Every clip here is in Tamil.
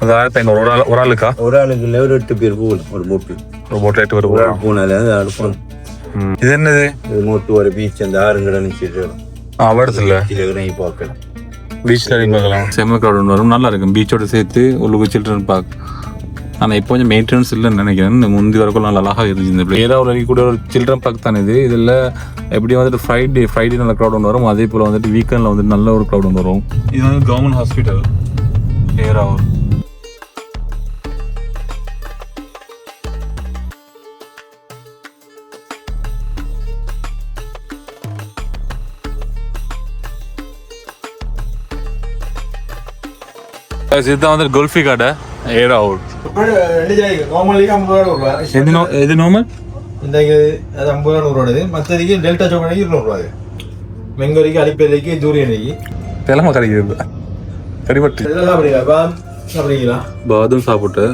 அது ஆயிரத்தி ஐநூறு ஒரு ஆள் ஒரு ஆளுக்கா? ஒரு ஆளுக்கு இல்லை ஒரு எட்டு பேர் போகலாம் ஒரு போட்டு ஒரு போட்டில் எட்டு ஒரு பேர் ஆள் போனாலே அது அடுப்போம் ம். இது என்னது? இது மொட்டு ஒரு பீச் அந்த ஆறுங்கடை ஆ வருதுல்ல இறங்கி பார்க்கலாம். பீச்சில் இறங்கி பார்க்கலாம். செம்ம crowd வரும். நல்லா இருக்கும். பீச்சோட சேர்த்து உள்ளுக்கு சில்ட்ரன் பார்க் ஆனால் இப்போ கொஞ்சம் மெயின்டெனன்ஸ் இல்லைன்னு நினைக்கிறேன். இந்த முந்தி வரைக்கும் நல்லா அழகாக இருந்துச்சு இந்த பிளே ஏதாவது ஒரு கூட ஒரு சில்ட்ரன் பார்க் தானே இது. இதில் எப்படி வந்துட்டு ஃப்ரைடே ஃப்ரைடே நல்ல க்ரௌட் ஒன்று வரும். அதே போல் வந்துட்டு வீக்கெண்டில் வந்துட்டு நல்ல ஒரு க்ரௌட் ஒன்று வரும். இது வந்து கவர்மெண்ட் ஹாஸ்பிட்டல் ஏராவூர் இதுதான் வந்து கோல்ஃபி கடை. எது நோ எது நார்மல் இந்த அது ஐம்பது ரூபா நூறு ரூபா மற்றதுக்கு டெல்டா சோக்கனைக்கு இருநூறு ரூபா மெங்கோரிக்கு அலிப்பேரிக்கு தூரியனைக்கு தெலமை கிடைக்கிறது கடிபட்டு. அப்படிங்களா பாதும் சாப்பிட்டு.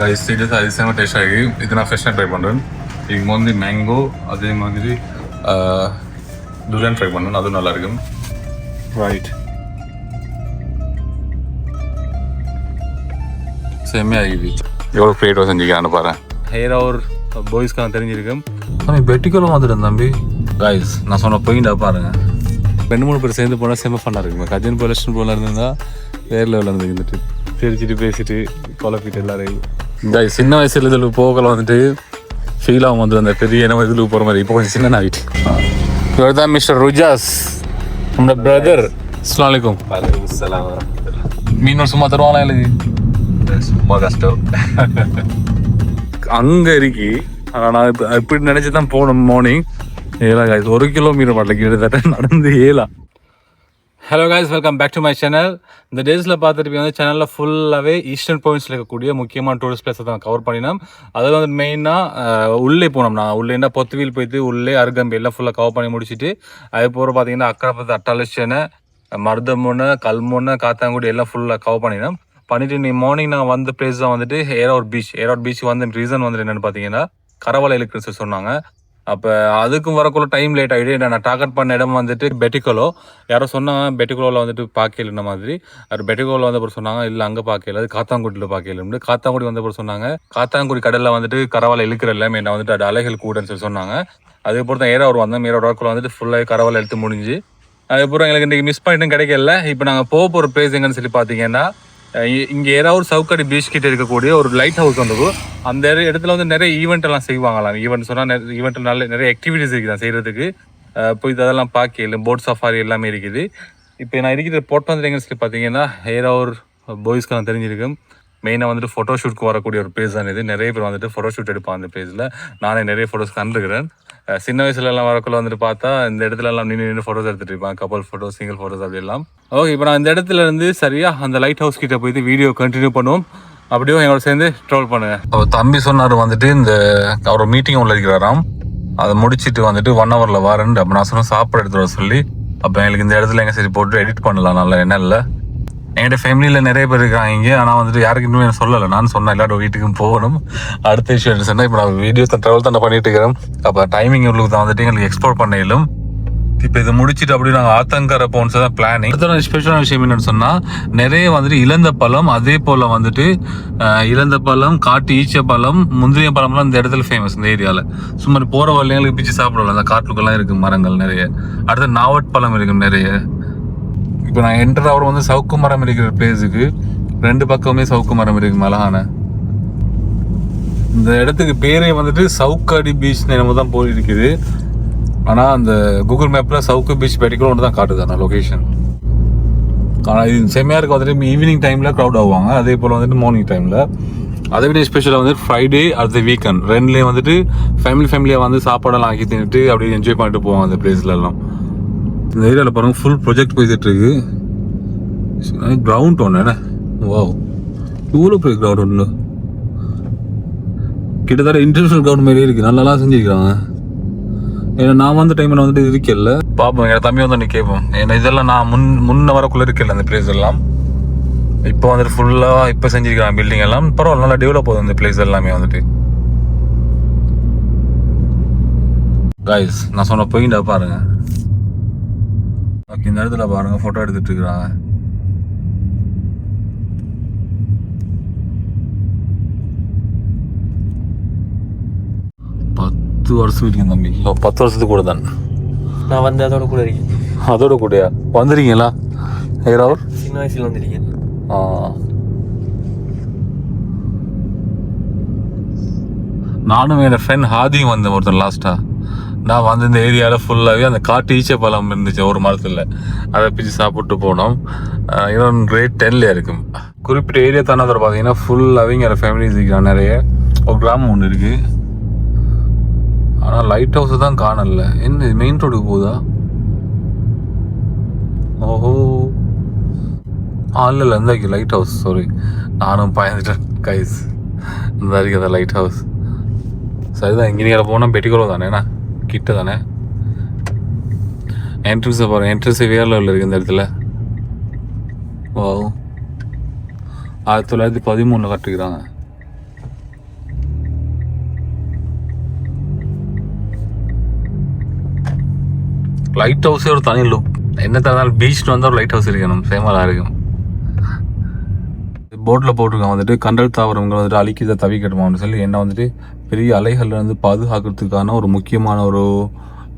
கைஸ் இது அதிசயமாக டேஸ்ட் ஆகி இது நான் ஃப்ரெஷ்ஷாக ட்ரை பண்ணுறேன் இதுக்கு வந்து மேங்கோ அதே மாதிரி துரியன் ட்ரை பண்ணேன் அதுவும் நல்லா இருக்கும் ரைட் செம்மையாகிது எவ்வளோ ப்ளேட்டோ செஞ்சுக்கிறான்னு பாரு ஹேர் அவர் பாய்ஸ்க்கான தெரிஞ்சிருக்கும் தம்பி பெட்டிக்குள்ள வந்துட்டேன் தம்பி கைஸ் நான் சொன்ன போயிண்டா பாருங்க ரெண்டு மூணு பேர் சேர்ந்து போனால் செம்ம ஃபன்னாக இருக்குங்க கஜன் போலஸ்டன் போல இருந்திருந்தா வேறு லெவலில் இருந்து இந்த ட்ரிப் சிரிச்சிட்டு பேசிட்டு குழப்பிட்டு எல்லாரையும் இந்த சின்ன வயசுல இதில் போகல வந்துட்டு ஃபீல் ஆகும் வந்து அந்த பெரிய நம்ம இதில் போகிற மாதிரி இப்போ கொஞ்சம் சின்ன ஆகிட்டு இவர் தான் மிஸ்டர் ருஜாஸ் நம்மளோட பிரதர் அஸ்லாம் வலைக்கும் மீன் சும்மா தருவாங்களா எனக்கு சும்மா கஷ்டம். அங்க இருக்கி ஆனா நான் இப்ப இப்படி நினைச்சு தான் போனோம் மார்னிங் ஏழா காய்ஸ் ஒரு கிலோமீட்டர் மாட்டல கிட்டத்தட்ட நடந்து ஏழா hello guys welcome back to my channel இந்த டேஸில் பார்த்துட்டு வந்து சேனலில் ஃபுல்லாகவே ஈஸ்டர்ன் ப்ரொவின்ஸில் இருக்கக்கூடிய முக்கியமான டூரிஸ்ட் பிளேஸை தான் கவர் பண்ணினோம். அதில் வந்து மெயினாக உள்ளே போனோம் நான். உள்ளேன்னா பொத்துவில் போயிட்டு உள்ளே அருகம்பி எல்லாம் ஃபுல்லாக கவர் பண்ணி முடிச்சுட்டு அதுக்கப்புறம் பார்த்தீங்கன்னா அக்கரைப்பத்து அட்டாலிச்சனை மருதமுனை கல்முனை காத்தாங்குடி எல்லாம் ஃபுல்லாக கவர் பண்ணினோம். பண்ணிட்டு இன்னைக்கு மார்னிங் நான் வந்த பிளேஸ் தான் வந்துட்டு ஏரோட் பீச் ஏரோட் பீச் வந்து ரீசன் வந்துட்டு என்னென்னு பார்த்தீங்கன்னா கரவலை இழுக்குன்னு சொல்லி சொன்னாங்க. அப்போ அதுக்கும் வரக்குள்ள டைம் லேட் ஆகிடு நான் டார்கெட் பண்ண இடம் வந்துட்டு பெட்டிக்கலோ யாரோ சொன்னாங்க பெட்டிக்கோவில் வந்துட்டு பார்க்கல இந்த மாதிரி. அவர் பெட்டிக்கோவில் வந்த அப்புறம் சொன்னாங்க இல்லை அங்கே பார்க்கல. அது காத்தாங்குடியில் பார்க்கல காத்தாங்குடி வந்த அப்புறம் சொன்னாங்க. காத்தாங்குடி கடலில் வந்துட்டு கரவலை இழுக்கிற எல்லாமே நான் வந்துட்டு அது அலைகள் கூடன்னு சொல்லி சொன்னாங்க. அதுக்கப்புறம் தான் ஏரோடு வந்தோம். ஏரோட வரக்குள்ள வந்துட்டு ஃபுல்லாக கரவலை எடுத்து முடிஞ்சு. அதுக்கப்புறம் எங்களுக்கு இன்றைக்கி மிஸ் பண்ணிட்டும் கிடைக்கல. இப்போ நாங்கள் போக போகிற பிளேஸ் எங்கன்னு சொல்லி பார்த்தீங்கன்னா இங்கே ஏதாவது சவுக்கடி பீச் கிட்ட இருக்கக்கூடிய ஒரு லைட் ஹவுஸ் வந்தது. அந்த இடத்துல வந்து நிறைய ஈவெண்ட் எல்லாம் செய்வாங்களாம். ஈவெண்ட் சொன்னால் ஈவெண்ட் நல்ல நிறைய ஆக்டிவிட்டிஸ் இருக்குது செய்கிறதுக்கு போய் அதெல்லாம் பார்க்கல போட் சஃபாரி எல்லாமே இருக்குது. இப்போ நான் இருக்கிற போட் வந்து எங்கன்னு பார்த்தீங்கன்னா ஏதாவது ஒரு நான் தெரிஞ்சிருக்கும் மெயினாக வந்துட்டு ஃபோட்டோ ஷூட்க்கு வரக்கூடிய ஒரு பிளேஸ் தான் இது. நிறைய பேர் வந்துட்டு ஃபோட்டோ ஷூட் எடுப்பாங்க அந்த பிளேஸில் நானே நிறைய ஃபோட்டோஸ் கண்டுக்கிறேன் சின்ன வயசுல எல்லாம் வரக்குள்ள வந்துட்டு பார்த்தா இந்த இடத்துல எல்லாம் நின்று நின்று ஃபோட்டோஸ் எடுத்துட்டு இருப்பாங்க. கப்பல் ஃபோட்டோஸ் சிங்கிள் ஃபோட்டோஸ் அப்படி எல்லாம். ஓகே இப்போ நான் இந்த இடத்துல இருந்து சரியா அந்த லைட் ஹவுஸ் கிட்ட போயிட்டு வீடியோ கண்டினியூ பண்ணுவோம். அப்படியே எங்களோட சேர்ந்து ட்ரோல் பண்ணுங்க. அவர் தம்பி சொன்னார் வந்துட்டு இந்த அவர் மீட்டிங் உள்ள இருக்கிறாராம். அதை முடிச்சுட்டு வந்துட்டு ஒன் ஹவர்ல வரேன் அப்போ நான் சொன்ன சாப்பாடு எடுத்து வர சொல்லி. அப்போ எங்களுக்கு இந்த இடத்துல எங்க சரி போட்டு எடிட் பண்ணலாம் நல்லா என்ன இல்லை என்கிட்ட ஃபேமிலியில் நிறைய பேர் இருக்காங்க இங்கே. ஆனால் வந்துட்டு யாருக்கு இன்னும் எனக்கு சொல்லலை. நான் சொன்னேன் எல்லாரும் வீட்டுக்கும் போகணும். அடுத்த விஷயம் என்ன சொன்னால் இப்போ நான் வீடியோஸ் ட்ராவல் தானே பண்ணிட்டு இருக்கிறேன். அப்போ டைமிங் உங்களுக்கு தான் வந்துட்டு எங்களுக்கு எக்ஸ்ப்ளோர் பண்ணிடலும் இப்போ இதை முடிச்சுட்டு அப்படியே நாங்கள் ஆத்தங்கரை போன்ஸ் தான் பிளானிங் அடுத்த ஸ்பெஷலான விஷயம் என்னன்னு சொன்னால் நிறைய வந்துட்டு இழந்த பழம் அதே போல் வந்துட்டு இழந்த பழம் காட்டு ஈச்ச பழம் முந்திரிய பழம்லாம் இந்த இடத்துல ஃபேமஸ் இந்த ஏரியாவில் சும்மா போகிற வழிங்களுக்கு பிச்சு சாப்பிடலாம் அந்த காட்டுக்குள்ளலாம் இருக்குது மரங்கள் நிறைய. அடுத்து நாவட் பழம் இருக்கும் நிறைய. இப்போ நான் என்டர் அவர் வந்து சவுக்கு மரம் இருக்கிற பிளேஸுக்கு ரெண்டு பக்கமே சவுக்கு மரம் இருக்கு மலகான இந்த இடத்துக்கு பேரே வந்துட்டு சவுக்காடி பீச் நிலம தான் போயிருக்குது. ஆனால் அந்த கூகுள் மேப்பில் சவுக்கு பீச் பெட்டிக்கலோன்னு தான் காட்டுது அந்த லொக்கேஷன் ஆனால் இது செம்மையாக இருக்க. வந்துட்டு ஈவினிங் டைமில் க்ரௌட் ஆவாங்க அதே போல் வந்துட்டு மார்னிங் டைமில் அதை விட ஸ்பெஷலாக வந்து ஃப்ரைடே அடுத்த வீக்கெண்ட் ரெண்டுலேயும் வந்துட்டு ஃபேமிலி ஃபேமிலியாக வந்து சாப்பாடெல்லாம் ஆக்கி தின்னுட்டு அப்படியே என்ஜாய் பண்ணிட்டு போவாங்க அந்த பிளேஸ்லலாம் இந்த ஏரியாவில் பாருங்கள் ஃபுல் ப்ரொஜெக்ட் போயிட்டு கிரவுண்ட் ஒன்று என்ன? வா இவ்வளோ பெரிய கிரவுண்ட் ஒன்று கிட்டத்தட்ட இன்டர்நேஷனல் கிரவுண்ட் மாதிரியே இருக்குது நல்லாலாம் செஞ்சுருக்காங்க ஏன்னா நான் வந்த டைமில் வந்துட்டு இருக்கல பார்ப்போம் என் தம்பி வந்து கேட்போம். ஏன்னா இதெல்லாம் நான் முன் முன்ன வரக்குள்ளே இருக்கல அந்த பிளேஸ் எல்லாம். இப்போ வந்துட்டு ஃபுல்லாக இப்போ செஞ்சுருக்கிறாங்க பில்டிங் எல்லாம். பரவாயில்ல நல்லா டெவலப் ஆகுது அந்த பிளேஸ் எல்லாமே வந்துட்டு. காய்ஸ் நான் சொன்ன போயிட்டா பாருங்கள் ஓகே இந்த இடத்துல பாருங்க போட்டோ எடுத்துட்டு இருக்கிறாங்க பத்து வருஷம் இருக்கேன் தம்பி. பத்து வருஷத்துக்கு கூட தான். நான் வந்து அதோட கூட இருக்கேன். அதோட கூடயா? வந்துருக்கீங்களா? ஏதாவது சின்ன வயசுல வந்துருக்கேன். ஆ. நானும் என் ஃப்ரெண்ட் ஹாதியும் வந்தேன் ஒருத்தர் லாஸ்ட்டாக நான் வந்து இந்த ஏரியாவில் ஃபுல்லாகவே அந்த காட்டு ஈச்ச பழம் இருந்துச்சு ஒரு மரத்தில். அதை பிச்சு சாப்பிட்டு போனோம். இன்னொன்று கிரேட் டென்ல இருக்கும். குறிப்பிட்ட ஏரியா தானே பார்த்தீங்கன்னா ஃபுல்லாகவே இங்கே ஃபேமிலிஸ் இருக்கிறான் நிறைய. ஒரு கிராமம் ஒன்று இருக்குது ஆனால் லைட் ஹவுஸை தான் காணல. என்ன மெயின் ரோடுக்கு போகுதா? ஓஹோ. ஆ இல்லை இல்லை இந்த லைட் ஹவுஸ் சாரி நானும் பயந்துட்டேன் கைஸ் இந்த இருக்கு அந்த லைட் ஹவுஸ் சரிதான் இங்கே போனால் பெட்டிக்குளம் தானேண்ணா கிட்ட தானே? என்ட்ரன்ஸை பாருங்க என்ட்ரன்ஸே வேற லெவலில் இருக்குது இந்த இடத்துல. ஓ ஆயிரத்தி தொள்ளாயிரத்தி பதிமூணில் கட்டுக்கிறாங்க லைட் ஹவுஸே ஒரு தனி லுக் என்ன தந்தாலும் பீச் வந்தால் ஒரு லைட் ஹவுஸ் இருக்கணும் சேமலாக இருக்கும். போட்டில் போட்டிருக்காங்க வந்துட்டு கண்டல் தாவரங்கள் வந்துட்டு அழிக்கிறத அப்படின்னு சொல்லி என்ன வந்துட்டு பெரிய அலைகள்லேருந்து பாதுகாக்கிறதுக்கான ஒரு முக்கியமான ஒரு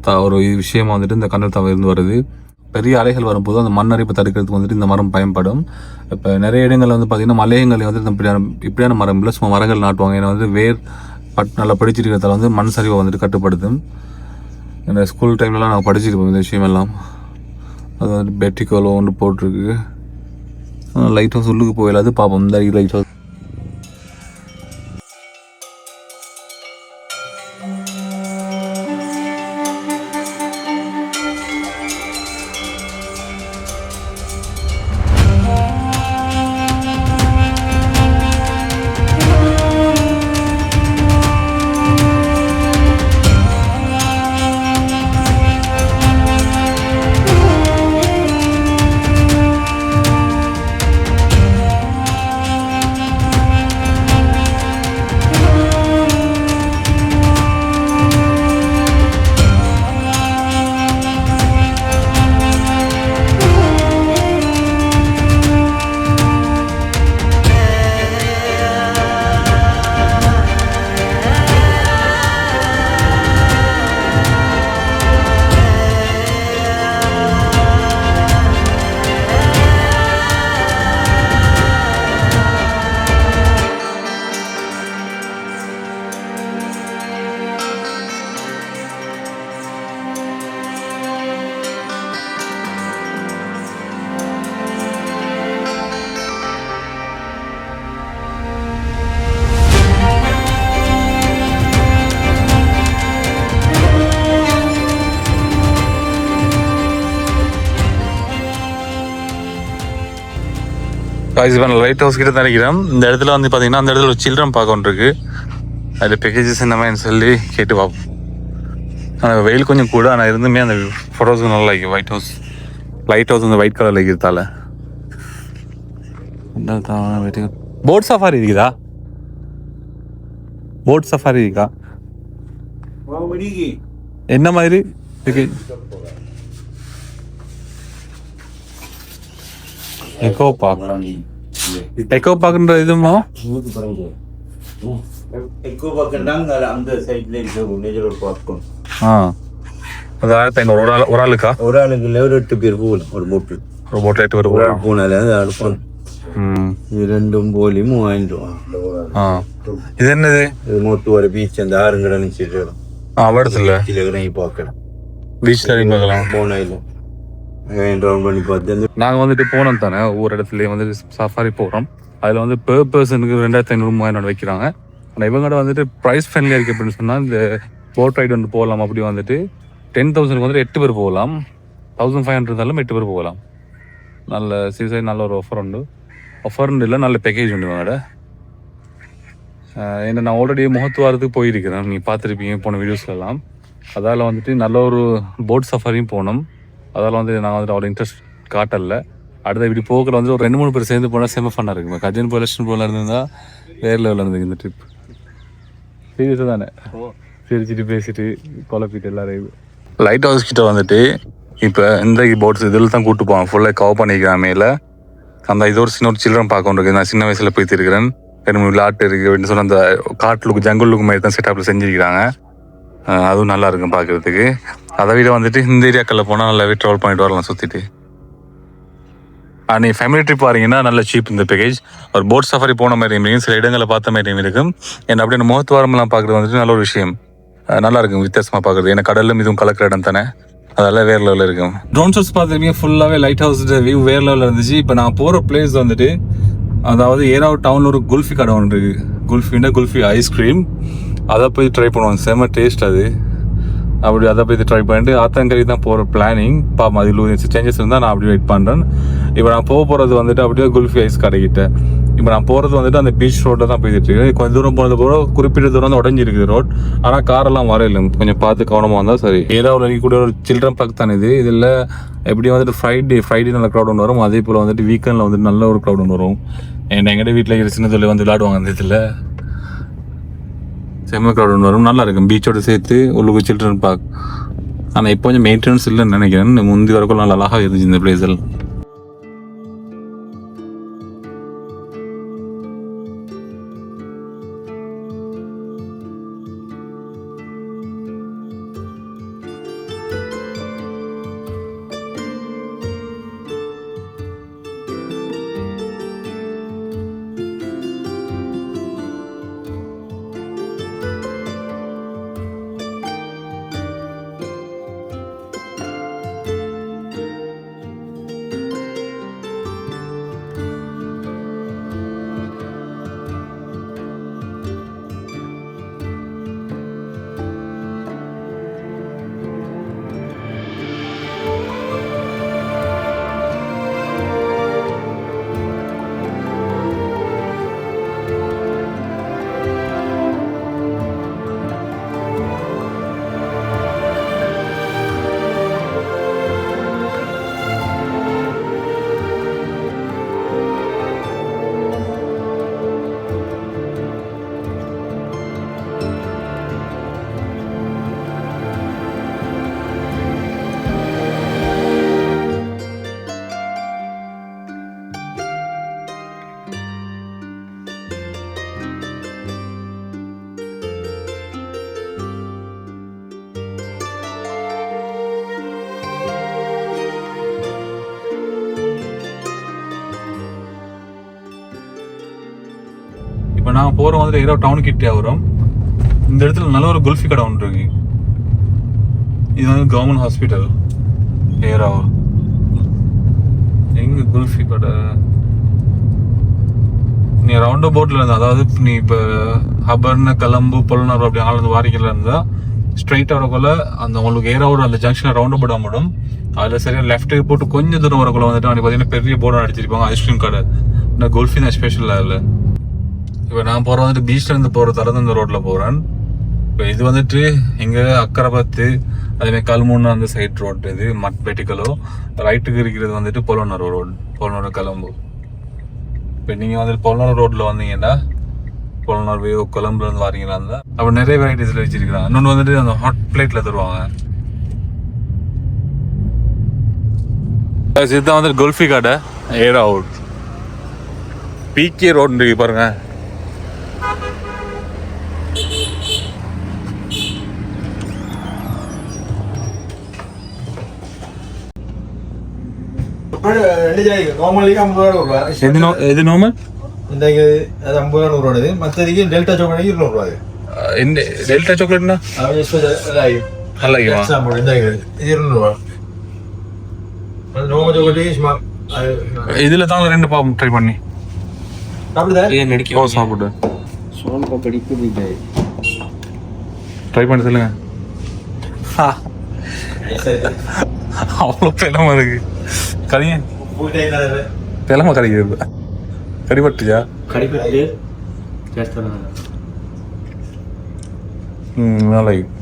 த ஒரு விஷயமா வந்துட்டு இந்த கண்டல் தாவரம் இருந்து வருது. பெரிய அலைகள் வரும்போது அந்த மண் அரிப்பை தடுக்கிறதுக்கு வந்துட்டு இந்த மரம் பயன்படும். இப்போ நிறைய இடங்களில் வந்து பார்த்திங்கன்னா மலையங்களில் வந்து இந்த இப்படியான இப்படியான மரம் இல்லை சும்மா மரங்கள் நாட்டுவாங்க. ஏன்னா வந்து வேர் பட் நல்லா படிச்சிருக்கிறதால வந்து மண் சரிவை வந்துட்டு கட்டுப்படுத்தும். இந்த ஸ்கூல் டைம்லலாம் நாங்கள் படிச்சிருப்போம் இந்த விஷயமெல்லாம். அது வந்து பெட்டிக்கோலோ ஒன்று போட்டிருக்கு. லைட் ஹவுஸ் உள்ளுக்கு போயிடாது பார்ப்போம் இந்த லைட் ஹவுஸ் காய்ஸ் இப்போ லைட் ஹவுஸ் கிட்ட தான் நினைக்கிறேன். இந்த இடத்துல வந்து பார்த்தீங்கன்னா அந்த இடத்துல ஒரு சில்ட்ரன் பார்க்க ஒன்று இருக்குது அதில் பேக்கேஜஸ் என்ன மாதிரி சொல்லி கேட்டு பார்ப்போம் ஆனால் வெயில் கொஞ்சம் கூட ஆனால் இருந்துமே அந்த ஃபோட்டோஸுக்கு நல்லா இருக்குது ஒயிட் ஹவுஸ் லைட் ஹவுஸ் வந்து ஒயிட் கலரில் இருக்கிறதால. போட் சஃபாரி இருக்குதா? போட் சஃபாரி இருக்கா? என்ன மாதிரி எக்கோ பார்க் எக்கோ பார்க்குன்ற இதுமா எக்கோ பார்க்குறாங்க அந்த சைட்ல இருக்கு நேச்சர் ஒரு பார்க்கும் ஆ அது ஆயிரத்தி ஐநூறு ஒரு ஆள் ஒரு ஆளுக்கா ஒரு ஆளுக்கு லெவல் எட்டு பேர் போகலாம் ஒரு போட்டு ஒரு போட்டில் எட்டு பேர் போகலாம் போனாலே அது அனுப்பணும் இது ரெண்டும் போலியும் வாங்கிட்டு இது என்னது இது மூட்டு ஒரு பீச் அந்த ஆறுங்கடன்னு சொல்லிடுறோம் ஆ வருது இல்லை இலகனை பார்க்கலாம் பீச்சில் பார்க்கலாம் போனாயிலும் ரவுண்ட் பண்ணி பார்த்து நாங்கள் வந்துட்டு போனோம் தானே ஒவ்வொரு இடத்துலையும் வந்து சஃபாரி போகிறோம் அதில் வந்து பெர் பர்சனுக்கு ரெண்டாயிரத்தி ஐநூறு மூவாயிரம் வைக்கிறாங்க. ஆனால் இவங்ககிட்ட வந்துட்டு ப்ரைஸ் ஃப்ரெண்ட்லியாக இருக்குது அப்படின்னு சொன்னால் இந்த போட் ரைடு வந்து போகலாம் அப்படி வந்துட்டு டென் தௌசண்ட்க்கு வந்துட்டு எட்டு பேர் போகலாம். தௌசண்ட் ஃபைவ் ஹண்ட்ரட் இருந்தாலும் எட்டு பேர் போகலாம். நல்ல சீசைட் நல்ல ஒரு ஆஃபர் உண்டு. ஆஃபர் இல்லை நல்ல பேக்கேஜ் உண்டு இவங்கட என்ன நான் ஆல்ரெடி முகத்துவாரத்துக்கு போயிருக்கிறேன். நீங்கள் பார்த்துருப்பீங்க போன வீடியோஸ்லாம் அதால் வந்துட்டு நல்ல ஒரு போட் சஃபாரியும் போனோம். அதால் வந்து நான் வந்துட்டு அவ்வளோ இன்ட்ரெஸ்ட் காட்டல. அடுத்த இப்படி போக்கில் வந்து ஒரு ரெண்டு மூணு பேர் சேர்ந்து போனால் செம்ம ஃபன்னாக இருக்கும் கஜன் போலஸ்டன் போல இருந்திருந்தா வேறு லெவலில் இருந்தது இந்த ட்ரிப் சீரியஸாக தானே? சிரிச்சிட்டு பேசிட்டு குழப்பிட்டு எல்லாரையும். லைட் ஹவுஸ் கிட்ட வந்துட்டு இப்போ இந்த போட்ஸ் இதில் தான் கூட்டு போவாங்க. ஃபுல்லாக கவர் பண்ணிக்கிறான் மேலே. அந்த இது ஒரு சின்ன ஒரு சில்ட்ரன் பார்க்க இருக்கு. நான் சின்ன வயசில் போய் திருக்கிறேன் ரெண்டு மூணு விளாட்டு இருக்கு அப்படின்னு சொன்ன அந்த காட்டுலுக்கு ஜங்குலுக்கு மாதிரி தான் செட்டப்பில் செஞ்சிருக்கிறாங்க. அதுவும் நல்லா இருக்கும் பார்க்கறதுக்கு. அதை விட வந்துட்டு இந்த ஏரியாக்களில் போனால் நல்லாவே ட்ராவல் பண்ணிட்டு வரலாம் சுற்றிட்டு நீ ஃபேமிலி ட்ரிப் பாருங்கன்னா நல்ல சீப் இந்த பேக்கேஜ் ஒரு போட் சஃபாரி போன மாதிரியும் இருக்கும் சில இடங்களை பார்த்த மாதிரியும் இருக்கும் ஏன்னா அப்படியே முகத்துவாரம்லாம் பார்க்குறது வந்துட்டு நல்ல ஒரு விஷயம். நல்லா இருக்கும் வித்தியாசமாக பார்க்குறது. ஏன்னா கடலும் இதுவும் கலக்கிற இடம் தானே. அதெல்லாம் வேற லெவலில் இருக்கும். ட்ரோன் ஷாட்ஸ் பார்த்துருப்பீங்க ஃபுல்லாகவே லைட் ஹவுஸ் வியூ வேற லெவலில் இருந்துச்சு. இப்போ நான் போகிற பிளேஸ் வந்துட்டு அதாவது ஏராவ் டவுனில் ஒரு குல்ஃபி கடை ஒன்று இருக்குது குல்ஃபின்னா குல்ஃபி ஐஸ்கிரீம் அதை போய் ட்ரை பண்ணுவோம். செம்ம டேஸ்ட் அது. அப்படி அதை போய் ட்ரை பண்ணிட்டு ஆத்தங்கரி தான் போகிற பிளானிங் பாப்போம் அதில் சேஞ்சஸ் இருந்தால் நான் அப்படி வெயிட் பண்ணுறேன் இப்போ நான் போக போகிறது வந்துட்டு அப்படியே குல்ஃபி ஐஸ் கடைக்கிட்ட இப்போ நான் போகிறது வந்துட்டு அந்த பீச் ரோட்டில் தான் போயிட்டு இருக்கேன் கொஞ்சம் தூரம் போனது போகிற குறிப்பிட்ட தூரம் வந்து உடஞ்சிருக்குது ரோட் ஆனால் காரெல்லாம் வரையில கொஞ்சம் பார்த்து கவனமாக வந்தால் சரி. ஏதாவது கூட ஒரு சில்ட்ரன் பார்க் தான் இது. இதில் எப்படி வந்துட்டு ஃப்ரைடே ஃப்ரைடே நல்ல க்ரௌட் ஒன்று வரும். அதே போல் வந்துட்டு வீக்கெண்டில் வந்துட்டு நல்ல ஒரு க்ரௌட் ஒன்று வரும். என் எங்கிட்ட வீட்டில் இருக்கிற சின்ன தொழில் வந்து விளையாடுவாங்க அந்த இதில். செம்ம க்ரௌட் வரும். நல்லா இருக்கும். பீச்சோட சேர்த்து உள்ளுக்கு சில்ட்ரன் பார்க் ஆனால் இப்போ கொஞ்சம் மெயின்டெனன்ஸ் இல்லைன்னு நினைக்கிறேன். முந்தி வரைக்கும் நல்லா அழகாக இருந்துச்சு இந்த பிளேஸ் எல்லாம். போகிற வந்துட்டு இரவு டவுன் கிட்டே வரும். இந்த இடத்துல நல்ல ஒரு குல்ஃபி கடை ஒன்று இருக்கு. இது வந்து கவர்மெண்ட் ஹாஸ்பிட்டல் ஏரா எங்க குல்ஃபி கடை? நீ ரவுண்ட் போட்ல இருந்தா அதாவது நீ இப்போ ஹபர்னு கலம்பு பொல்லனர் அப்படி ஆனது வாரிக்கல இருந்தா ஸ்ட்ரைட்டாக வரக்குள்ள அந்த உங்களுக்கு ஏராவோட அந்த ஜங்ஷன் ரவுண்ட் போட முடியும் அதில் சரியா லெஃப்ட்டு போட்டு கொஞ்சம் தூரம் வரக்குள்ள வந்துட்டு அன்னைக்கு பார்த்தீங்கன்னா பெரிய போர்டு அடிச்சிருப்பாங்க ஐஸ்கிரீம் கடை. இந்த குல்ஃபி தான் ஸ்பெஷல் அதில். இப்போ நான் போகிற வந்துட்டு பீச்லேருந்து போகிற போகிறதால தான் இந்த ரோட்டில் போகிறேன் இப்போ இது வந்துட்டு இங்கே அக்கரபத்து அதேமாதிரி கல்முன்னு அந்த சைட் ரோட் இது மட்பெட்டிக்கலோ ரைட்டுக்கு இருக்கிறது வந்துட்டு பொலனூர் ரோடு பொலனூர் கலம்பு இப்போ நீங்கள் வந்துட்டு பொலனூர் ரோட்டில் வந்தீங்கன்னா பொலனூர் வியூ கொழம்புலேருந்து வரீங்களா இருந்தால் அப்போ நிறைய வெரைட்டிஸில் வச்சுருக்கிறாங்க இன்னொன்று வந்துட்டு அந்த ஹாட் பிளேட்டில் தருவாங்க. இதுதான் வந்துட்டு குல்ஃபி கடை. ஏரா அவுட் பிகே ரோடு இருக்கு பாருங்கள் ரெண்டு ஜாய்க்கு நார்மலிக்கு ஐம்பது ரூபா எது நார்மல் இந்த அது ஐம்பது ரூபா நூறுவாடு மற்றதுக்கு டெல்டா சாக்லேட் இருநூறுவாது இந்த டெல்டா சாக்லேட்னா நல்லா இருநூறுவா இதுல தான் ரெண்டு பாப்போம் ட்ரை பண்ணி சாப்பிடுதா சாப்பிடு ட்ரை பண்ணி சொல்லுங்க அவ்வளோ பெலமா இருக்கு கறிங்க பெலமா கறிக்கிறது கறிப்பட்டுச்சா கடிப்பட்டு చేస్తున్నాను ம் நல்லா இருக்கு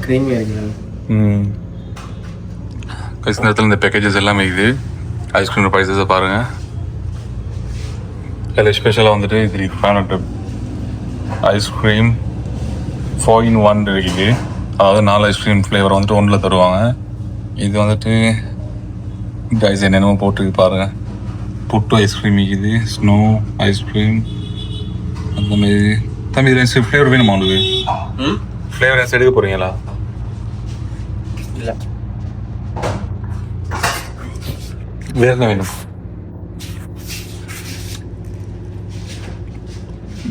క్రీమీ అడిగినాను ம் கடைசி நேரத்தில் இந்த பேக்கேஜஸ் எல்லாமே இது ஐஸ்கிரீம் ப்ரைஸஸை பாருங்க அதில் ஸ்பெஷலாக வந்துட்டு இது ஃபேனட் ஐஸ்கிரீம் ஃபோர் இன் ஒன் இருக்குது அதாவது நாலு ஐஸ்கிரீம் ஃப்ளேவர் வந்துட்டு ஒன்றில் தருவாங்க இது வந்துட்டு கைஸ் என்னென்னமோ போட்டுருக்கு பாருங்க. புட்டு ஐஸ்கிரீம் இருக்குது. ஸ்னோ ஐஸ்கிரீம் அந்த மாதிரி. தம்பி இதில் ஃப்ளேவர் வேணுமா உங்களுக்கு ஃப்ளேவர் எடுக்க போறீங்களா? இல்ல. வேற என்ன வேணும்?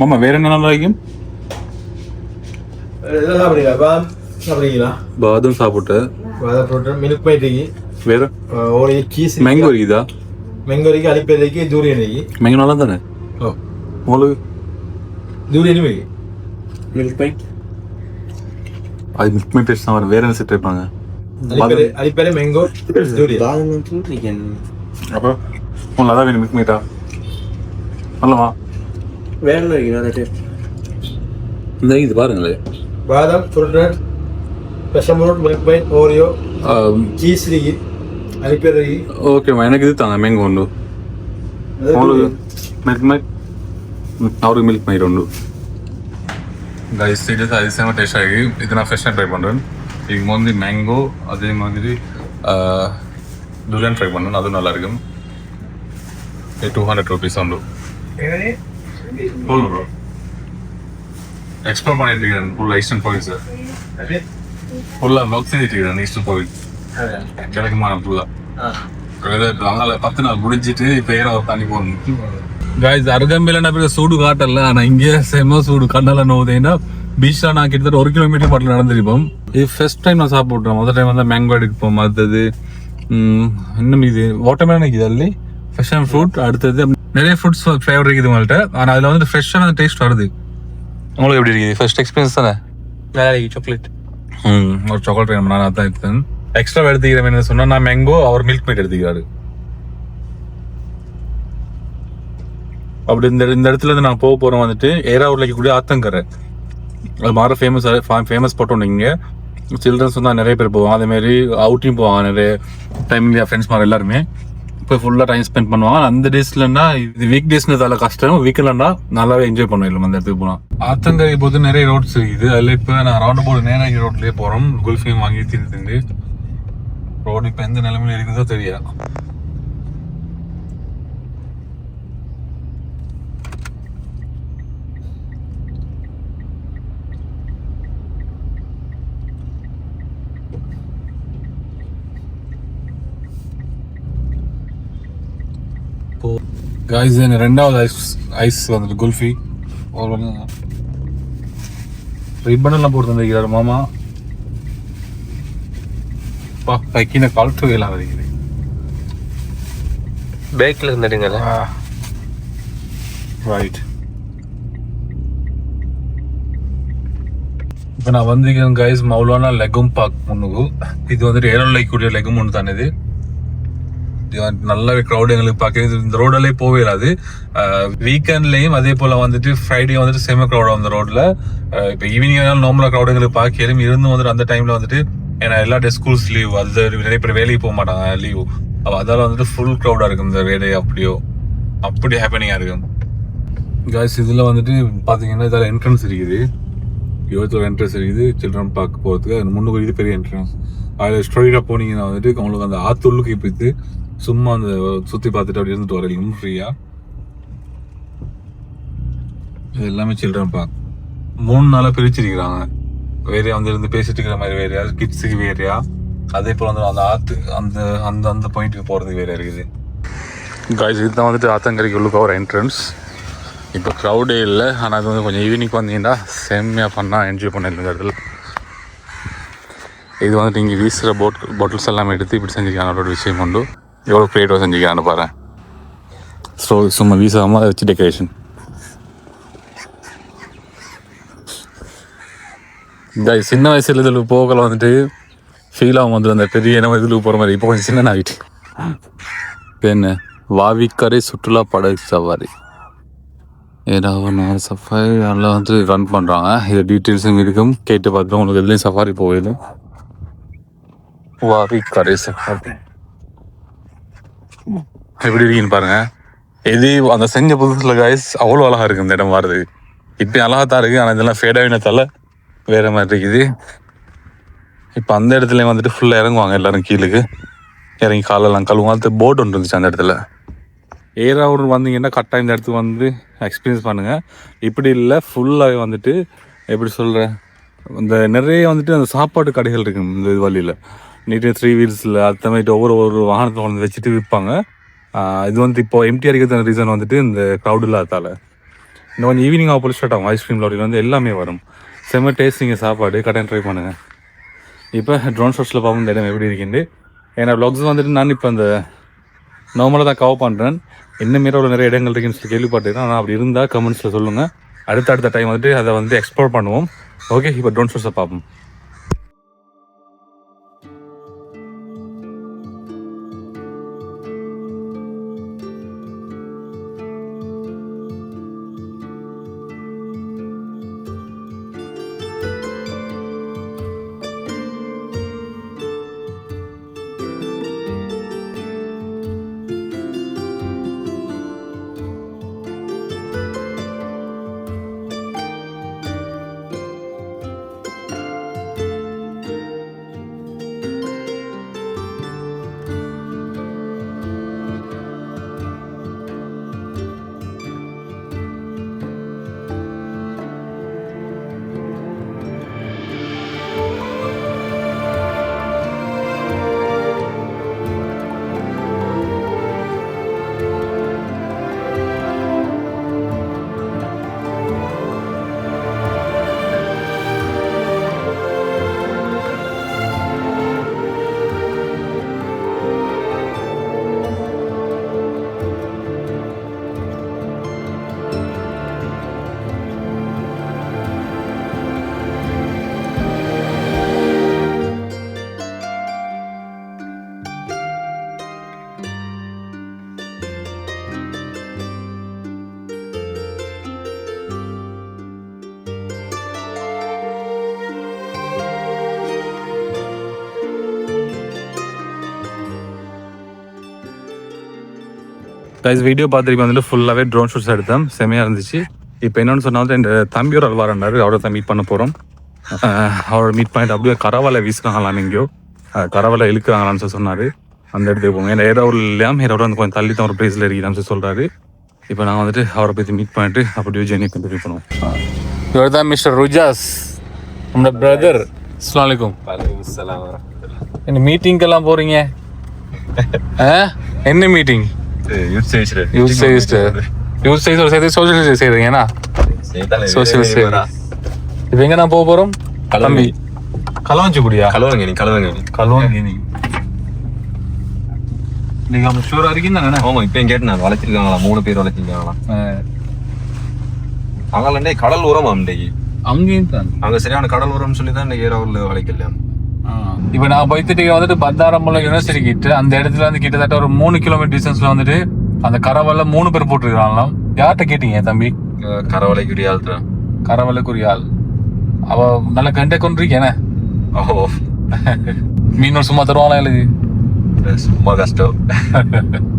மாமா வேற என்ன நல்லா இதெல்லாம் சாப்பிடுறீங்களா? பாதம் சாப்பிட்டு பாதாம் புரோட்டா மில்க் மைட் வேற ஓரி சீஸ் மேங்கோ இருக்குதா மெங்கோ இருக்கு அலிப்பேர் இருக்கு தூரியன் இருக்கு மேங்கோ நல்லா தானே ஓ உங்களுக்கு தூரியனும் இருக்கு மில்க் பை அது மில்க் மே டேஸ்ட் தான் வேற என்ன செட் வைப்பாங்க அலிப்பேர் அலிப்பேர் மேங்கோ பாதம் சொல்றீங்க அப்போ உங்களுக்கு அதான் வேணும் மில்க் மேட்டா நல்லவா வேற என்ன இருக்கு இந்த இது பாருங்களேன் பாதாம் புரோட்டா பெஷம் புரோட் மில்க் மைட் ஓரியோ சீஸ் இருக்கு அலிப்பேர் இருக்கு ஓகேம்மா எனக்கு இது தாங்க மேங்கோ உண்டு உங்களுக்கு மில்க் மைட் அவருக்கு மில்க் மைட் உண்டு கைஸ் இது அதிசயமாக டேஸ்ட் ஆகி இது நான் ஃப்ரெஷ்ஷாக ட்ரை பண்ணுறேன் இதுக்கு வந்து மேங்கோ அதே மாதிரி துரியன் ட்ரை பண்ணேன் அதுவும் நல்லா இருக்கும் டூ ஹண்ட்ரட் ருபீஸ் உண்டு போதும் ப்ரோ எக்ஸ்ப்ளோர் பண்ணிட்டு இருக்கேன் ஃபுல் ஈஸ்டர்ன் கோவில் சார் ஃபுல்லாக ஒர்க் செஞ்சுட்டு இருக்கேன் ஈஸ்டர்ன் கோவில் கிடைக்குமா ஃபுல்லாக அதனால பத்து நாள் முடிஞ்சிட்டு இப்போ ஏற தண்ணி போகணும். காய்ஸ் அருகம்பில நான் சூடு காட்டல. ஆனா இங்கே செம சூடு. கண்ணால நோவுதேன்னா பீச்ல நான் கிட்டத்தட்ட ஒரு கிலோமீட்டர் பாட்டில் நடந்திருப்போம். இது ஃபர்ஸ்ட் டைம் நான் சாப்பிட்றேன் முதல் டைம் வந்து மேங்கோ எடுப்போம் அடுத்தது இன்னும் இது வாட்டர்மேலன் இருக்குது அல்லி ஃப்ரெஷ் அண்ட் ஃப்ரூட் அடுத்தது நிறைய ஃப்ரூட்ஸ் ஃப்ளேவர் இருக்குது உங்கள்கிட்ட ஆனால் அதில் வந்து ஃப்ரெஷ்ஷான டேஸ்ட் வருது. உங்களுக்கு எப்படி இருக்குது? ஃபர்ஸ்ட் எக்ஸ்பீரியன்ஸ் தானே? நல்லா சாக்லேட் ம் ஒரு சாக்லேட் வேணும் நான் அதான் எடுத்தேன். எக்ஸ்ட்ரா எடுத்துக்கிறேன் என்ன சொன்னா நான் மேங்கோ அவர் மில்க் மேட் எடுத்துக்கிறாரு. அப்படி இந்த இந்த இடத்துல இருந்து நான் போக போறோம் வந்துட்டு ஏராவூர்ல கூடிய ஆத்தங்கரை. அது மாற ஃபேமஸ் ஃபேமஸ் போட்டோம் இங்க. சில்ட்ரன்ஸ் வந்து நிறைய பேர் போவாங்க. அதேமாரி அவுட்டிங் போவாங்க நிறைய டைமிங் ஃப்ரெண்ட்ஸ் மாதிரி எல்லாருமே. இப்போ ஃபுல்லாக டைம் ஸ்பெண்ட் பண்ணுவாங்க. அந்த டேஸ்லன்னா இது வீக் டேஸ்ன்றதால கஷ்டம். வீக்கெண்ட்னா நல்லாவே என்ஜாய் பண்ணுவோம் இல்லை அந்த இடத்துக்கு போனால் ஆத்தங்கரை பொறுத்து நிறைய ரோட்ஸ் இருக்குது. அதில் இப்போ நான் ரவுண்ட் போர்டு நேராகி ரோட்லேயே போகிறோம் குல்ஃபியும் வாங்கி தின்னு தின்னு. ரோடு இப்போ எந்த நிலைமையில இருக்குதோ தெரியாது. காய்ஸ் ரெண்டாவது ஐஸ் ஐஸ் வந்துட்டு குல்ஃபி. ரிப்பன் எல்லாம் போட்டு வந்திருக்கிறாரு மாமா. பைக்கின கால் தூக்கலாம் வருகிறது பேக்கில் இருந்துடுங்களே ரைட் இப்போ நான் வந்திருக்கேன் கைஸ் மௌலானா லெகும் பார்க் முன்னுக்கு இது வந்துட்டு ஏரோலைக்கூடிய லெகும் ஒன்று தானே இது. நல்லாவே க்ரௌட் எங்களுக்கு பார்க்க இந்த ரோடாலே போவே இல்லாது. வீக்கெண்ட்லேயும் அதே போல் வந்துட்டு ஃப்ரைடே வந்துட்டு செம க்ரௌடாக அந்த ரோட்டில் இப்போ ஈவினிங் நார்மலாக க்ரௌட் எங்களுக்கு பார்க்கலும் இருந்தும் வந்துட்டு அந்த டைமில் வந்துட்டு ஏன்னா எல்லா டே ஸ்கூல்ஸ் லீவ் அது நிறைய பேர் வேலைக்கு போக மாட்டாங்க லீவ் அதால வந்துட்டு ஃபுல் க்ரௌடாக இருக்கும் இந்த வேலை அப்படியோ. அப்படி ஹேப்பனிங்காக இருக்கும் காய்ஸ் இதில் வந்துட்டு பார்த்தீங்கன்னா இதில் என்ட்ரன்ஸ் இருக்குது. இருபத்தொரு என்ட்ரன்ஸ் இருக்குது. சில்ட்ரன் பார்க் போகிறதுக்கு அது முன்னுக்கு இது பெரிய என்ட்ரன்ஸ் அதில் ஸ்டோரியாக போனீங்கன்னா வந்துட்டு அவங்களுக்கு அந்த ஆத்துள்ளுக்கு போயிட்டு சும்மா அந்த சுற்றி பார்த்துட்டு அப்படி இருந்துட்டு வரலாம் ஃப்ரீயாக இது எல்லாமே சில்ட்ரன் பார்க். மூணு நாளாக பிரிச்சிருக்கிறாங்க. வேறையா வந்து இருந்து பேசிட்டு இருக்கிற மாதிரி வேறையா கிட்ஸுக்கு வேறையா அதே போல் வந்து அந்த ஆத்து அந்த அந்த அந்த பாயிண்ட்டுக்கு போகிறதுக்கு வேறையா இருக்குது. காய்ஸ் இதுதான் வந்துட்டு ஆத்தங்கரைக்கு உள்ளுக்க ஒரு என்ட்ரன்ஸ் இப்போ க்ரௌடே இல்லை ஆனால் அது வந்து கொஞ்சம் ஈவினிங் வந்தீங்கன்னா செம்மையாக பண்ணால் என்ஜாய் பண்ண இடத்துல இது வந்துட்டு இங்கே வீசுகிற போட் பாட்டில்ஸ் எல்லாம் எடுத்து இப்படி செஞ்சுக்கான ஒரு விஷயம் உண்டு. எவ்வளோ க்ரியேட்டிவாக செஞ்சுக்கான்னு பாரு ஸோ சும்மா வீசாமல் அதை வச்சு டெக்கரேஷன் இந்த சின்ன வயசுல இதில் போகல வந்துட்டு ஃபீல் ஆகும் வந்து அந்த பெரிய நம்ம இதில் போகிற மாதிரி. இப்போ கொஞ்சம் சின்ன ஆகிட்டு இப்போ என்ன? வாவிக்கரை சுற்றுலா படகு சவாரி. ஏதாவது ஒன்று சஃபாரி நல்லா வந்து ரன் பண்ணுறாங்க இது டீட்டெயில்ஸும் இருக்கும். கேட்டு பார்த்துட்டு உங்களுக்கு எதுலேயும் சஃபாரி போகுது. வாவிக்கரை சஃபாரி எப்படி இருக்கீங்கன்னு பாருங்க. இது அந்த செஞ்ச புதுசில் காய்ஸ் அவ்வளோ அழகாக இருக்குது இந்த இடம் வருது இப்போ அழகாக தான் இருக்குது ஆனால் இதெல்லாம் ஃபேடாவினத்தால வேற மாதிரி இருக்குது. இப்போ அந்த இடத்துல வந்துட்டு ஃபுல்லாக இறங்குவாங்க எல்லாரும் கீழுக்கு. இறங்கி காலெல்லாம் கழுவுங்க அது போட் ஒன்று இருந்துச்சு அந்த இடத்துல. ஏறாவூர் வந்தீங்கன்னா கரெக்டாக இந்த இடத்துக்கு வந்து எக்ஸ்பீரியன்ஸ் பண்ணுங்கள் இப்படி இல்லை ஃபுல்லாகவே வந்துட்டு எப்படி சொல்கிறேன் இந்த நிறைய வந்துட்டு அந்த சாப்பாடு கடைகள் இருக்கு இந்த இது வழியில். நீட்டு த்ரீ வீல்ஸில் அடுத்த மாதிரி ஒவ்வொரு ஒரு வாகனத்தை கொண்டு வச்சுட்டு விற்பாங்க. இது வந்து இப்போ எம்டி அடிக்கிறதுக்கு ரீசன் வந்துட்டு இந்த க்ரௌட் இல்லாதால இந்த கொஞ்சம் ஈவினிங் ஆப்போல் ஸ்டார்ட் ஆகும். ஐஸ்கிரீம் லாரியில் வந்து எல்லாமே வரும். செம்ம டேஸ்டிங்க சாப்பாடு. கடன் ட்ரை பண்ணுங்கள் இப்போ ட்ரோன் ஷாட்ஸில் பார்ப்போம் இந்த இடம் எப்படி இருக்குன்னு ஏன்னா வ்ளாக்ஸ் வந்துட்டு நான் இப்போ அந்த நார்மலாக தான் கவர் பண்ணுறேன் இன்னும் மீறவில் நிறைய இடங்கள் இருக்குன்னு சொல்லி கேள்விப்பட்டிருக்கேன். ஆனால் அப்படி இருந்தால் கமெண்ட்ஸில் சொல்லுங்கள் அடுத்த அடுத்த டைம் வந்துட்டு அதை வந்து எக்ஸ்ப்ளோர் பண்ணுவோம். ஓகே இப்போ ட்ரோன் ஷாட்ஸை பார்ப்போம். கைஸ் வீடியோ பார்த்துட்டு வந்துட்டு ஃபுல்லாகவே ட்ரோன் ஷூட்ஸ் எடுத்தேன். செமையாக இருந்துச்சு. இப்போ என்னன்னு சொன்னால் என் தம்பியோட அல்வாரண்டாரு அவரை தான் மீட் பண்ண போகிறோம் அவரோட மீட் பண்ணிட்டு அப்படியே கரவாலை வீசுறாங்களாம் எங்கேயோ. கரவாலை இழுக்கிறாங்களான்னு சொல்லி சொன்னார். அந்த இடத்துக்கு போவோம். ஏன்னா ஏரோவில் இல்லையாம் ஏரோட வந்து கொஞ்சம் தள்ளி தான் ஒரு பிளேஸில் இருக்கிறான்னு சொல்லி சொல்கிறாரு இப்போ நான் வந்துட்டு அவரை பற்றி மீட் பண்ணிட்டு அப்படியே ஜெர்னி கண்டினியூ பண்ணுவோம். இவர் தான் மிஸ்டர் ருஜாஸ். நம்மளோட பிரதர் அஸ்லாம் வலைக்கும் என்ன மீட்டிங்கெல்லாம் போகிறீங்க என்ன meeting youth service youth service சேர்த்து சோஷியல் சர்வீஸ் செய்றீங்கண்ணா சோஷியல் சர்வீஸ் இப்போ எங்க நான் போக போறோம் தம்பி களவஞ்சிக்குடியா கலவங்க நீ கலவங்க நீ களவங்கி நீங்க அவங்க ஷூரா இருக்கீங்க ஆமா இப்ப கேட்டு நான் வளைச்சிருக்காங்களா மூணு பேர் வளைச்சிருக்காங்களா அங்கே கடல் உரம் அன்றைக்கு அங்கேயும் தான் அங்க சரியான கடல் உரம்னு சொல்லி தான் இன்னைக்கு ஏரோவில் வளைக்கல இப்போ நான் போய்த்துட்டு வந்துட்டு பத்தாரம்பலம் யூனிவர்சிட்டி கிட்ட அந்த இடத்துல வந்து கிட்டத்தட்ட ஒரு மூணு கிலோமீட்டர் டிஸ்டன்ஸ்ல வந்துட்டு அந்த கரவல்ல மூணு பேர் போட்டுருக்காங்களாம் யார்கிட்ட கேட்டீங்க தம்பி? கரவளைக்கு ஒரு ஆள் தான் கரவல்லுக்குரிய ஆள். அவ நல்ல கண்டே கொண்டிருக்கேனே ஓ. மீன் சும்மா தருவாங்களா எனக்கு சும்மா கஷ்டம்.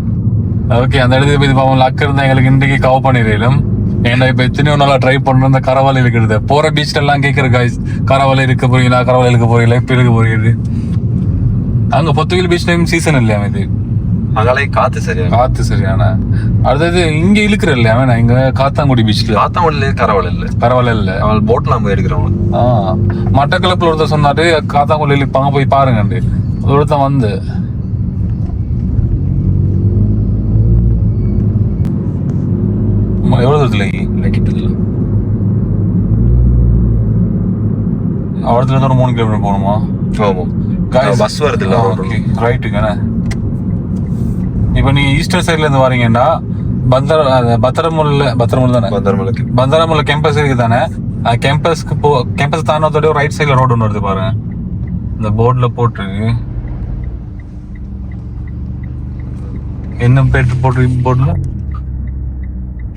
ஓகே அந்த இடத்துக்கு போய் பாவம் லக் இருந்தா எங்களுக்கு இன்றைக்கு கவர் பண்ணிடலும் ஏன்னா இப்ப எத்தனையோ நாளா ட்ரை பண்றோம் இந்த கரவாலை இருக்கிறது போற பீச்ல எல்லாம் கேக்குற காய்ஸ் கரவாலை இருக்க போறீங்களா? கரவாலை இருக்க போறீங்களா? இப்ப இருக்க போறீங்க. அங்க பொத்துவில் பீச் டைம் சீசன் இல்லையா இது? அங்காலே காத்து சரியா காத்து சரியான. அடுத்தது இங்க இழுக்கிற இல்லையா வேணா? இங்க காத்தாங்குடி பீச்ல காத்தாமல்ல கரவலை இல்ல. கரவாலை இல்ல. அவள் போட்ல நம்ம எடுக்கிறவங்க ஆ. மட்டக்களப்புல ஒருத்தர் சொன்னாரு காத்தாங்குடி இழுப்பாங்க போய் பாருங்க ஒருத்தன் வந்து ம- எவ்வளவு தூரத்துல கிட்டதில்ல. அவடத்துல இருந்து ஒரு மூணு கிலோமீட்டர் போகணுமா? ஆமா பஸ் வருது இல்ல ரைட்டுக்கான இப்போ நீங்க ஈஸ்டர் சைட்ல இருந்து வரீங்கன்னா பந்தர பத்திரமுல்ல பத்திரமுல் தானே? பந்தரமலைக்கு பந்தரமுல்ல கேம்பஸ் இருக்கு தானே? கேம்பஸ்க்கு போ கேம்பஸ் தாண்டதோட ரைட் சைடுல ரோடு ஒன்று வருது பாருங்க இந்த போர்டில் போட்டிருக்கு. என்ன பேர் போட்டிருக்கு போர்டில்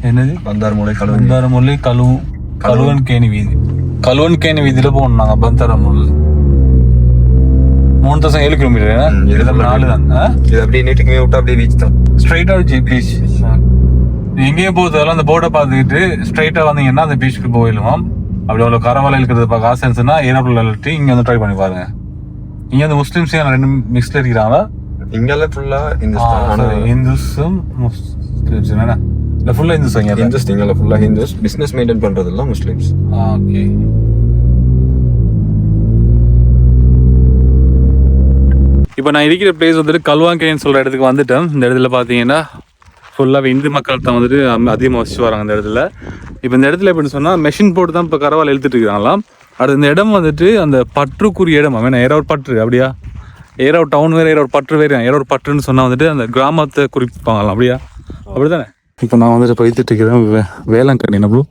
என்னது? பந்தார்மலை கழுவு பந்தாரமுல்லை கழுவு கழுவன்? கேணி வீதி. கழுவன் கேணி வீதியில போகணும் நாங்க பந்தாரமுல். மூணு தசம் ஏழு கிலோமீட்டர் நாலு தான். இது அப்படியே நீட்டுக்குமே விட்டு அப்படியே பீச் தான். ஸ்ட்ரைட்டா பீச் எங்கேயும் போகிறதால அந்த போர்டை பார்த்துக்கிட்டு ஸ்ட்ரைட்டா வந்தீங்கன்னா அந்த பீச்சுக்கு போயிடலாம் அப்படி அவ்வளோ கரவாலை இருக்கிறது பார்க்க ஆசை இருந்துச்சுன்னா ஏரோப்ளேன் இல்லாட்டி இங்க வந்து ட்ரை பண்ணி பாருங்க. இங்க வந்து முஸ்லிம்ஸ் ரெண்டு மிக்ஸ்ல இருக்கிறாங்களா? இங்கெல்லாம் ஃபுல்லா இந்த இந்துஸும் முஸ்லிம்ஸ். என்ன இல்லை ஃபுல்லாக ஹிந்துஸ் ஹிந்துஸ்ங்க ஹிந்துஸ் இல்லை ஃபுல்லாக ஹிந்துஸ் பிஸ்னஸ் மெயின்டைன் பண்ணுறதெல்லாம் முஸ்லீம்ஸ் ஓகே இப்போ நான் இருக்கிற பிளேஸ் வந்துட்டு கல்வாங்கேன்னு சொல்கிற இடத்துக்கு வந்துட்டேன். இந்த இடத்துல பார்த்தீங்கன்னா ஃபுல்லாகவே இந்து மக்கள் தான் வந்துட்டு அதிகமாக வசிச்சு வராங்க இந்த இடத்துல. இப்போ இந்த இடத்துல எப்படின்னு சொன்னால் மெஷின் போட்டு தான் இப்போ கரவால் எழுத்துட்டு இருக்கிறாங்களாம். அடுத்த இந்த இடம் வந்துட்டு அந்த பற்றுக்குரிய இடம். வேணா ஏரோர் பற்று அப்படியா? ஏரோர் டவுன் வேறு ஏரோர் பற்று வேறு ஏரோர் பற்றுன்னு சொன்னால் வந்துட்டு அந்த கிராமத்தை குறிப்பாங்களாம் அப்படியா? அப்படி தானே இப்போ நான் வந்துட்டு போய்த்துட்டு இருக்கிறேன் வே வேளாங்கண்ணி ப்ரோ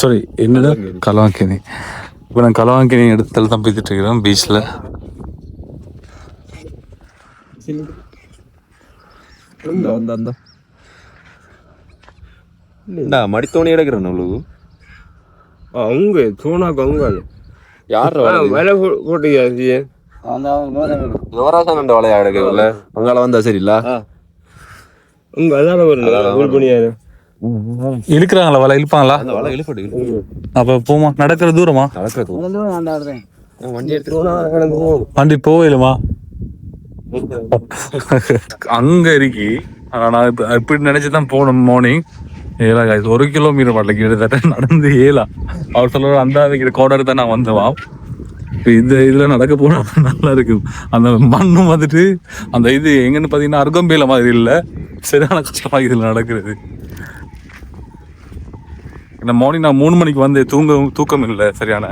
சாரி என்னடா கலவாங்கேணி இப்போ நான் கலவாங்கேணி இடத்துல தான் போய்த்துட்டு இருக்கிறேன் பீச்சில் அந்த அந்த இந்த. மடித்தோணி எடுக்கிறேன் நம்மளுக்கு அவங்க சோனாக்கு அவங்க யார் விலை போட்டு யுவராசன் வளையா எடுக்கல அங்கால வந்தா சரியில்ல? உங்க அதான ஒரு கூல் பண்ணியாரு இழுக்கிறாங்களா வலை இழுப்பாங்களா? அந்த வலை இழுப்பட்டு அப்போ போமா நடக்கிற தூரமா? நடக்கிறது வண்டி எடுத்து வண்டி போயிலுமா அங்க இருக்கி. ஆனா நான் இப்ப இப்படி நினைச்சு தான் போனோம் மார்னிங் ஏலா guys ஒரு கிலோமீட்டர் வரல கிட்டத்தட்ட நடந்து ஏலா. அவர் சொல்ற அந்த கோடர் தான் நான் வந்தவான் இந்த இதில் நடக்க போனால் நல்லா இருக்கும். அந்த மண்ணும் வந்துட்டு அந்த இது எங்கன்னு பார்த்தீங்கன்னா அருகம்பேல மாதிரி இல்லை. சரியான கஷ்டமாக இதில் நடக்கிறது. இந்த மார்னிங் நான் மூணு மணிக்கு வந்து தூங்க தூக்கம் இல்லை சரியான.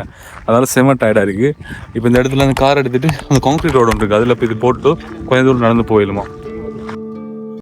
அதனால் செம டயர்டாக இருக்குது இப்போ இந்த இடத்துல அந்த கார் எடுத்துகிட்டு அந்த கான்க்ரீட் ரோடு ஒன்று இருக்குது அதில் இப்போ இது போட்டு கொஞ்சம் தூரம் நடந்து போயிடுமா